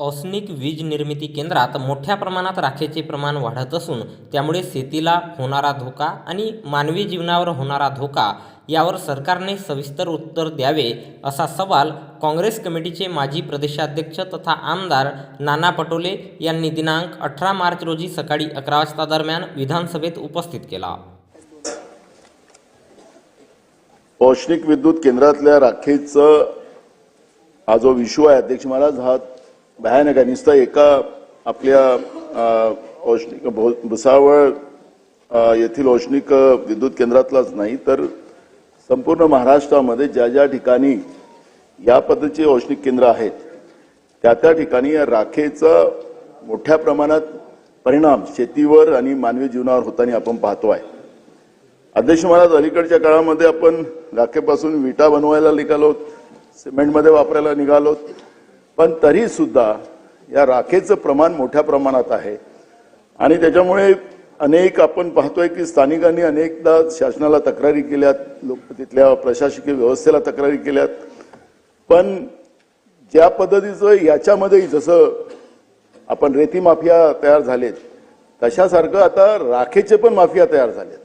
औष्णिक वीज निर्मिती केंद्रात मोठ्या प्रमाणात राखेचे प्रमाण वाढत असून त्यामुळे शेतीला होणारा धोका आणि मानवी जीवनावर होणारा धोका यावर सरकारने सविस्तर उत्तर द्यावे असा सवाल काँग्रेस कमिटीचे माजी प्रदेशाध्यक्ष तथा आमदार नाना पटोले यांनी दिनांक अठरा मार्च रोजी सकाळी अकरा वाजता दरम्यान विधानसभेत उपस्थित केला. औष्णिक विद्युत केंद्रातल्या राखेचं हा जो विश्व आहे अध्यक्ष महाराज हा भयानक आहे नुसता एका आपल्या औष्णिक भो- भुसावळ येथील औष्णिक विद्युत केंद्रातलाच नाही तर संपूर्ण महाराष्ट्रामध्ये ज्या ज्या ठिकाणी या पद्धतीचे औष्णिक केंद्र आहेत त्या त्या ठिकाणी या राखेचा मोठ्या प्रमाणात परिणाम शेतीवर आणि मानवी जीवनावर होताना आपण पाहतो आहे अध्यक्ष महाराज अलीकडच्या काळामध्ये आपण राखेपासून विटा बनवायला निघालो सिमेंटमध्ये वापरायला निघालो पण तरी सुद्धा या राखेचं प्रमाण मोठ्या प्रमाणात आहे. आणि त्याच्यामुळे अनेक आपण पाहतोय की स्थानिकांनी अनेकदा शासनाला तक्रारी केल्यात लोक तिथल्या प्रशासकीय व्यवस्थेला तक्रारी केल्यात. पण ज्या पद्धतीचं याच्यामध्येही जसं आपण रेती माफिया तयार झालेत तशासारखं आता राखेचे पण माफिया तयार झालेत.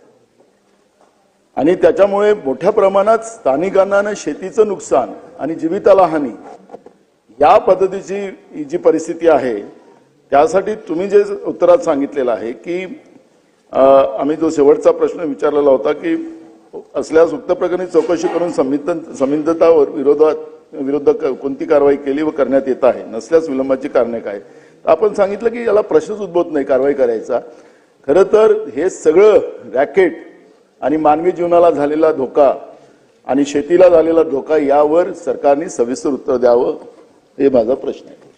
आणि त्याच्यामुळे मोठ्या प्रमाणात स्थानिकांना शेतीचं नुकसान आणि जीविताला हानी या पद्धतीची जी परिस्थिती आहे त्यासाठी तुम्ही जे उत्तरात सांगितलेलं आहे की आम्ही जो शेवटचा प्रश्न विचारलेला होता की असल्यास उक्त प्रकरणी चौकशी करून संमित विरोधात विरुद्ध क- कोणती कारवाई केली व करण्यात येत आहे नसल्यास विलंबाची कारणे काय? आपण सांगितलं की याला प्रश्नच उद्भवत नाही कारवाई करायचा. खरं तर हे सगळं रॅकेट आणि मानवी जीवनाला झालेला धोका आणि शेतीला झालेला धोका यावर सरकारने सविस्तर उत्तर द्यावं. हे माझा प्रश्न आहे.